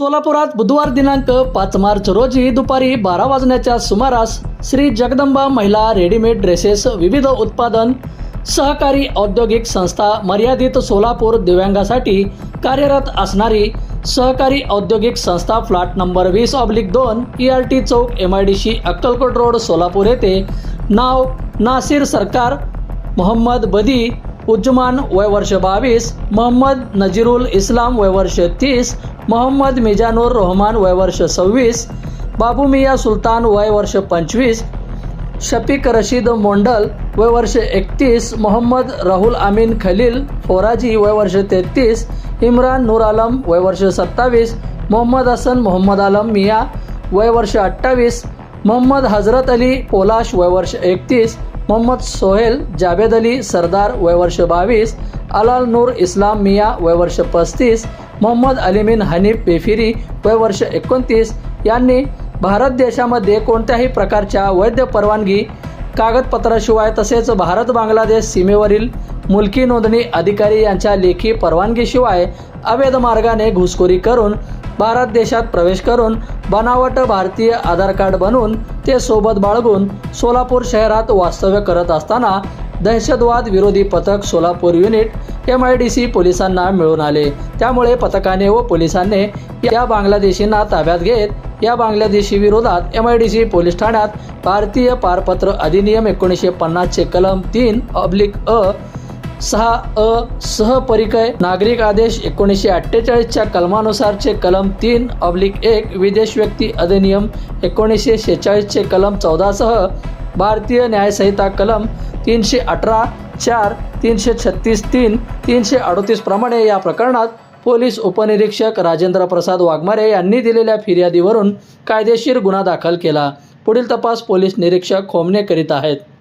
सोलापुरात बुधवार दिनांक पाच मार्च रोजी दुपारी बारा वाजण्याच्या सुमारास श्री जगदंबा महिला रेडीमेड ड्रेसेस विविध उत्पादन सहकारी औद्योगिक संस्था मर्यादित सोलापूर दिव्यांगासाठी कार्यरत असणारी सहकारी औद्योगिक संस्था फ्लॅट नंबर वीस ऑब्लिक दोन E R T Chowk M I D C Akkalkot road Solapur येथे नाव नासिर सरकार मोहम्मद बदी उज्जमान वय वर्ष बावीस मोहम्मद नजीरुल इस्लाम वय वर्ष तीस मोहम्मद मिजानूर रहमान वय वर्ष सव्वीस बाबू मिया सुलतान वय वर्ष पंचवीस शफीक रशीद मोंडल वय वर्ष एकतीस मोहम्मद राहुल अमीन खलील फोराजी वय वर्ष तेहतीस इम्रान नूर आलम वय वर्ष सत्तावीस मोहम्मद हसन मोहम्मद आलम मिया वय वर्ष अठ्ठावीस मोहम्मद हजरत अली पोलाश वय वर्ष एकतीस मोहम्मद सोहेल जावेद अली सरदार वयवर्ष बावीस अलाल नूर इस्लाम मिया वयवर्ष पस्तीस मोहम्मद अलिमिन हनीफ बेफिरी वयवर्ष एकोणतीस यांनी भारत देशामध्ये कोणत्याही प्रकारच्या वैध परवानगी कागदपत्राशिवाय तसेच भारत बांगलादेश सीमेवरील मुलकी नोंदणी अधिकारी यांच्या लेखी परवानगीशिवाय अवैध मार्गाने घुसखोरी करून भारत देशात प्रवेश करून बनावट भारतीय आधार कार्ड बनवून ते सोबत बाळगून सोलापूर शहरात वास्तव्य करत असताना दहशतवाद विरोधी पथक Solapur unit M I D C पोलिसांना मिळून आले. त्यामुळे पथकाने व पोलिसांनी या बांगलादेशींना ताब्यात घेत या बांगलादेशी विरोधात M I D C police ठाण्यात भारतीय पारपत्र अधिनियम एकोणीसशे पन्नासचे कलम तीन अब्लिक अ सहा अ सहपरिकय नागरिक आदेश एकोणीसशे अठ्ठेचाळीसच्या कलमानुसारचे कलम तीन ऑब्लिक एक विदेश व्यक्ती अधिनियम एकोणीसशे शेहेचाळीसचे कलम चौदासह भारतीय न्यायसंहिता कलम तीनशे अठरा चार तीनशे छत्तीस तीन तीनशे अडतीस प्रमाणे या प्रकरणात पोलीस उपनिरीक्षक राजेंद्र प्रसाद वाघमारे यांनी दिलेल्या फिर्यादीवरून कायदेशीर गुन्हा दाखल केला. पुढील तपास पोलीस निरीक्षक खोमणे करीत आहेत.